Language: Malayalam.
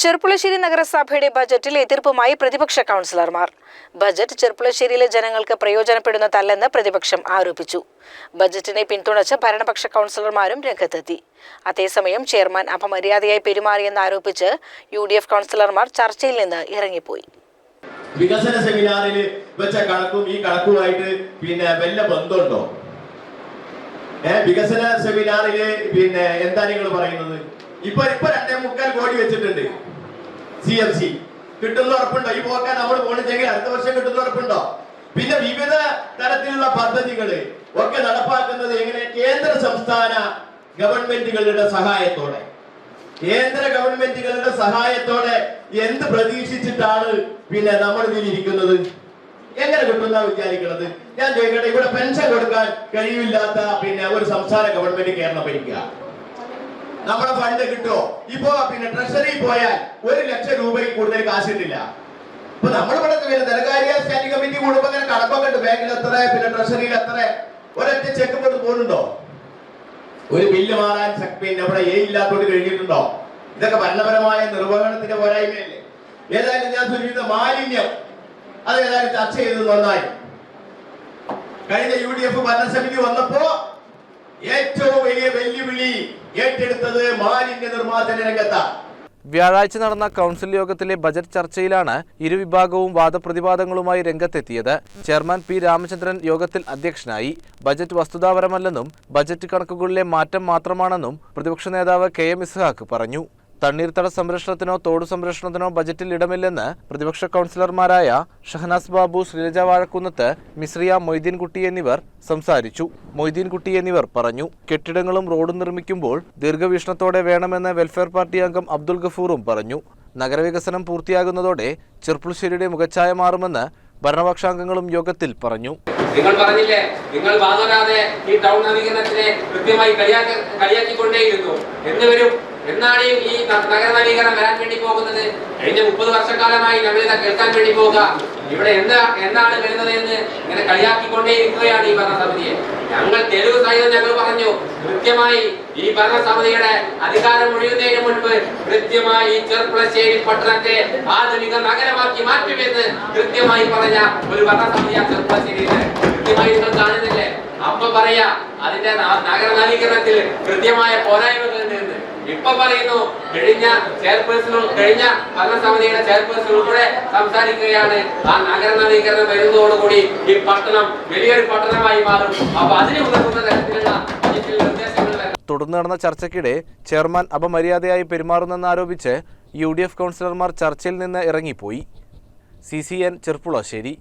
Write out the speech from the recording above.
ചെർപ്പുളശ്ശേരി നഗരസഭയുടെ ബജറ്റിൽ എതിർപ്പുമായി പ്രതിപക്ഷ കൗൺസിലർമാർ. ബജറ്റ് ചെർപ്പുളശ്ശേരിയിലെ ജനങ്ങൾക്ക് പ്രയോജനപ്പെടുന്നതല്ലെന്ന് പ്രതിപക്ഷം ആരോപിച്ചു. ബജറ്റിനെ പിന്തുണച്ച് ഭരണപക്ഷ കൗൺസിലർമാരും രംഗത്തെത്തി. അതേസമയം ചെയർമാൻ അപമര്യാദയായി പെരുമാറിയെന്ന് ആരോപിച്ച് യു ഡി എഫ് കൗൺസിലർമാർ ചർച്ചയിൽ നിന്ന് ഇറങ്ങിപ്പോയി. വികസന സെമിനാറിൽ വെച്ച കണക്കും ഈ കണക്കുമായിട്ട് പിന്നെ വല്ല ബന്ധമുണ്ടോ? വികസന സെമിനാറിൽ പിന്നെ എന്താ നിങ്ങൾ പറയുന്നത്? ഇപ്പൊ ഇപ്പൊ രണ്ടേ മുക്കാൽ കോടി വെച്ചിട്ടുണ്ട്. സി എം സി കിട്ടുന്ന ഉറപ്പുണ്ടോ? ഈ പോക്കാൻ നമ്മൾ പോണിച്ചെങ്കിൽ അടുത്ത വർഷം കിട്ടുന്ന ഉറപ്പുണ്ടോ? പിന്നെ വിവിധ തരത്തിലുള്ള പദ്ധതികൾ ഒക്കെ നടപ്പാക്കുന്നത് എങ്ങനെ? കേന്ദ്ര സംസ്ഥാന ഗവൺമെന്റുകളുടെ സഹായത്തോടെ. കേന്ദ്ര ഗവൺമെന്റുകളുടെ സഹായത്തോടെ എന്ത് പ്രതീക്ഷിച്ചിട്ടാണ് പിന്നെ നമ്മൾ ഇതിലിരിക്കുന്നത് എങ്ങനെ കിട്ടുന്ന വിചാരിക്കുന്നത് ഞാൻ ചോദിക്കട്ടെ ഇവിടെ പെൻഷൻ കൊടുക്കാൻ കഴിവില്ലാത്ത പിന്നെ ഒരു സംസ്ഥാന ഗവൺമെന്റ് കേരളം ഭരിക്കുക. നമ്മുടെ ഫണ്ട് കിട്ടുമോ? ഇപ്പോ പിന്നെ ട്രഷറി പോയാൽ ഒരു ലക്ഷം രൂപയിൽ കൂടുതൽ കാശ് ഇട്ടില്ല ഇപ്പൊ നമ്മളിവിടെ ധനകാര്യ സ്റ്റാൻഡിംഗ് കമ്മിറ്റി കൂടുമ്പോ ഇങ്ങനെ കണക്കൊക്കെ ഉണ്ട്. ബാങ്കിൽ എത്ര പിന്നെ ട്രഷറിയിൽ എത്ര? ഒരൊറ്റ ചെക്ക് കൊണ്ട് പോകുന്നുണ്ടോ ഒരു ബില്ല് മാറാൻ ശക്തി നമ്മുടെ എ ഇല്ലാത്തോണ്ട് കഴിഞ്ഞിട്ടുണ്ടോ? ഇതൊക്കെ ഭരണപരമായ നിർവഹണത്തിന്റെ പോരായ്മയല്ലേ? ഏതായാലും ഞാൻ സൂചിപ്പിച്ച മാലിന്യം അത് ഏതായാലും ചർച്ച ചെയ്തത് നന്നായി. കഴിഞ്ഞ യു ഡി എഫ് ഭരണസമിതി വന്നപ്പോ ഏറ്റവും വലിയ വെല്ലുവിളി ഏറ്റെടുത്തത് മാലിന്യ നിർമ്മാർജന രംഗത്താണ്. വ്യാഴാഴ്ച നടന്ന കൗൺസിൽ യോഗത്തിലെ ബജറ്റ് ചർച്ചയിലാണ് ഇരുവിഭാഗവും വാദപ്രതിവാദങ്ങളുമായി രംഗത്തെത്തിയത്. ചെയർമാൻ പി രാമചന്ദ്രൻ യോഗത്തിൽ അധ്യക്ഷനായി. ബജറ്റ് വസ്തുതാപരമല്ലെന്നും ബജറ്റ് കണക്കുകളിലെ മാറ്റം മാത്രമാണെന്നും പ്രതിപക്ഷ നേതാവ് കെ എം ഇസ്ഹാക്ക് പറഞ്ഞു. തണ്ണീർത്തട സംരക്ഷണത്തിനോ തോട് സംരക്ഷണത്തിനോ ബജറ്റിൽ ഇടമില്ലെന്ന് പ്രതിപക്ഷ കൗൺസിലർമാരായ ഷഹനാസ് ബാബു ശ്രീലജ വാഴക്കുന്നത്ത് മിശ്രിയ മൊയ്തീൻകുട്ടി എന്നിവർ സംസാരിച്ചു. മൊയ്തീൻകുട്ടി എന്നിവർ പറഞ്ഞു കെട്ടിടങ്ങളും റോഡും നിർമ്മിക്കുമ്പോൾ ദീർഘവീക്ഷണത്തോടെ വേണമെന്ന് വെൽഫെയർ പാർട്ടി അംഗം അബ്ദുൽ ഗഫൂറും പറഞ്ഞു. നഗരവികസനം പൂർത്തിയാകുന്നതോടെ ചെർപ്പുളശ്ശേരിയുടെ മുഖച്ഛായ മാറുമെന്ന് ഭരണപക്ഷാംഗങ്ങളും യോഗത്തിൽ പറഞ്ഞു. നിങ്ങൾ പറഞ്ഞില്ലേ നിങ്ങൾ വാദരാതെ ഈ ടൗൺ നവീകരണത്തിനെ കൃത്യമായി കളിയാക്കി കളിയാക്കിക്കൊണ്ടേയിരുന്നു. എന്ന് വരും എന്നാണ് ഈ- നഗര നവീകരണം വരാൻ വേണ്ടി പോകുന്നത്? കഴിഞ്ഞ മുപ്പത് വർഷക്കാലമായി ഞങ്ങൾ കേൾക്കാൻ വേണ്ടി പോകുക. ഇവിടെ എന്താ എന്താണ് വരുന്നത് എന്ന് ഇങ്ങനെ കളിയാക്കിക്കൊണ്ടേയിരിക്കുകയാണ് ഈ ഭരണസമിതിയെ. ഞങ്ങൾ തെളിവ് സഹിതം ഞങ്ങൾ പറഞ്ഞു കൃത്യമായി ഈ ഭരണസമിതിയുടെ അധികാരം ഒഴിയുന്നതിന് മുൻപ് കൃത്യമായി ഈ ചെർപ്പുളശ്ശേരി പട്ടണത്തെ ആധുനിക നഗരമാക്കി മാറ്റുമെന്ന് കൃത്യമായി പറഞ്ഞ ഒരു ഭരണസമിതിയാണ് ചെറുപ്പുളശ്ശേരിയിലെ കൃത്യമായി നിങ്ങൾ കാണുന്നില്ലേ? അപ്പൊ പറയാ അതിന്റെ നഗര നവീകരണത്തിൽ കൃത്യമായ എന്ന് ഇപ്പൊ പറയുന്നു കഴിഞ്ഞ ചെയർപേഴ്സണും കഴിഞ്ഞ ഭരണസമിതിയുടെ ചെയർപേഴ്സണും കൂടെ സംസാരിക്കുകയാണ്. ആ നഗര നവീകരണം വരുന്നതോടുകൂടി ഈ പട്ടണം വലിയൊരു പട്ടണമായി മാറും. അപ്പൊ അതിന് ഉതകുന്ന തരത്തിലുള്ള. തുടർന്ന് നടന്ന ചർച്ചയ്ക്കിടെ ചെയർമാൻ അപമര്യാദയായി പെരുമാറുന്നെന്നാരോപിച്ച് യു ഡി എഫ് കൗൺസിലർമാർ ചർച്ചയിൽ നിന്ന് ഇറങ്ങിപ്പോയി. C C N Cherpulassery